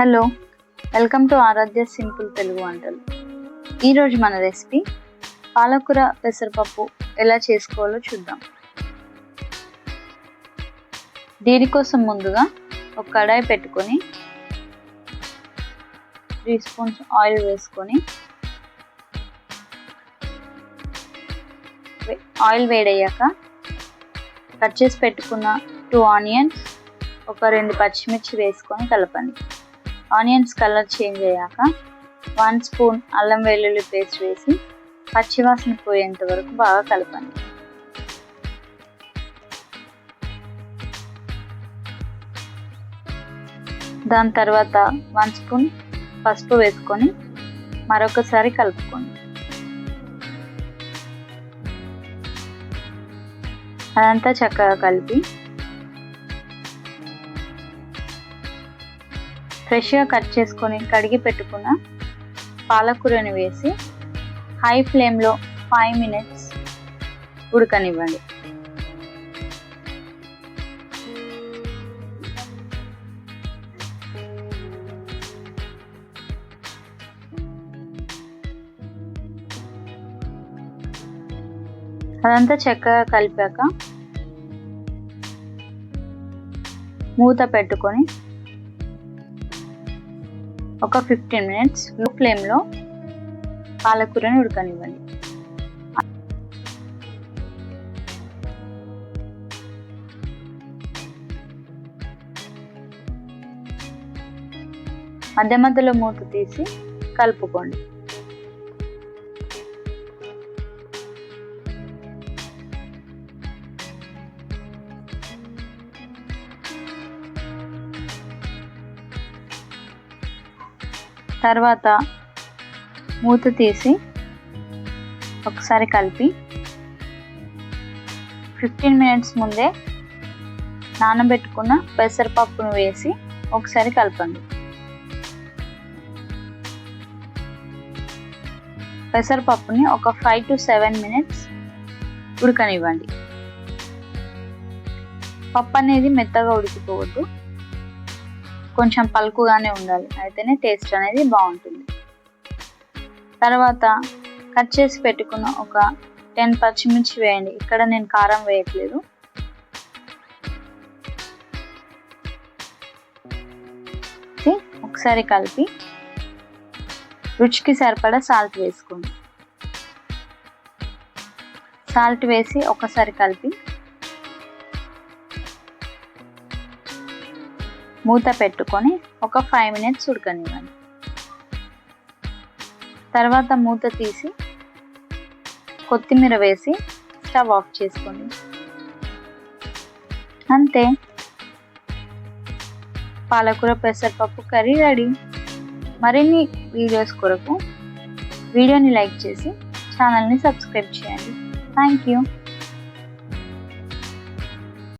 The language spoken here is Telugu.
Hello welcome to Aaradhya simple Telugu వంటలు. ఈరోజు మన రెసిపీ పాలకూర పెసరపప్పు ఎలా చేసుకోవాలో చూద్దాం. దీనికోసం ముందుగా ఒక కడాయి పెట్టుకొని త్రీ స్పూన్స్ ఆయిల్ వేసుకొని ఆయిల్ వేడయ్యాక కట్ చేసి పెట్టుకున్న టూ ఆనియన్స్ ఒక రెండు పచ్చిమిర్చి వేసుకొని కలపండి. ఆనియన్స్ కలర్ చేంజ్ అయ్యాక వన్ స్పూన్ అల్లం వెల్లుల్లి పేస్ట్ వేసి పచ్చివాసన పోయేంత వరకు బాగా కలపండి. దాని తర్వాత వన్ స్పూన్ పసుపు వేసుకొని మరొకసారి కలుపుకోండి. అదంతా చక్కగా కలిపి ఫ్రెష్గా కట్ చేసుకొని కడిగి పెట్టుకున్న పాలకూరని వేసి హై ఫ్లేమ్లో ఫైవ్ మినిట్స్ ఉడకనివ్వండి. అదంతా చక్కగా కలిపాక మూత పెట్టుకొని ఒక ఫిఫ్టీన్ మినిట్స్లో ఫ్లేమ్లో పాలకూరని ఉడకనివ్వండి. మధ్య మధ్యలో మూత తీసి కలుపుకోండి. తర్వాత మూత తీసి ఒకసారి కలిపి ఫిఫ్టీన్ మినిట్స్ ముందే నానబెట్టుకున్న పెసరపప్పును వేసి ఒకసారి కలపండి. పెసరపప్పుని ఒక ఫైవ్ టు సెవెన్ మినిట్స్ ఉడకనివ్వండి. పప్పు అనేది మెత్తగా ఉడికిపోవద్దు. కొంచెం పలుకుగానే ఉండాలి. అయితేనే టేస్ట్ అనేది బాగుంటుంది. తర్వాత కట్ చేసి పెట్టుకున్న ఒక టెన్ పచ్చిమిర్చి వేయండి. ఇక్కడ నేను కారం వేయట్లేదు. ఒకసారి కలిపి రుచికి సరిపడా సాల్ట్ వేసుకోండి. సాల్ట్ వేసి ఒకసారి కలిపి మూత పెట్టుకొని ఒక ఫైవ్ మినిట్స్ ఉడకనివ్వండి. తర్వాత మూత తీసి కొత్తిమీర వేసి స్టవ్ ఆఫ్ చేసుకోండి. అంతే. పాలకూర పెసరపప్పు కర్రీ రెడీ. మరిన్ని వీడియోస్ కొరకు వీడియోని లైక్ చేసి ఛానల్ని సబ్స్క్రైబ్ చేయండి. Thank you.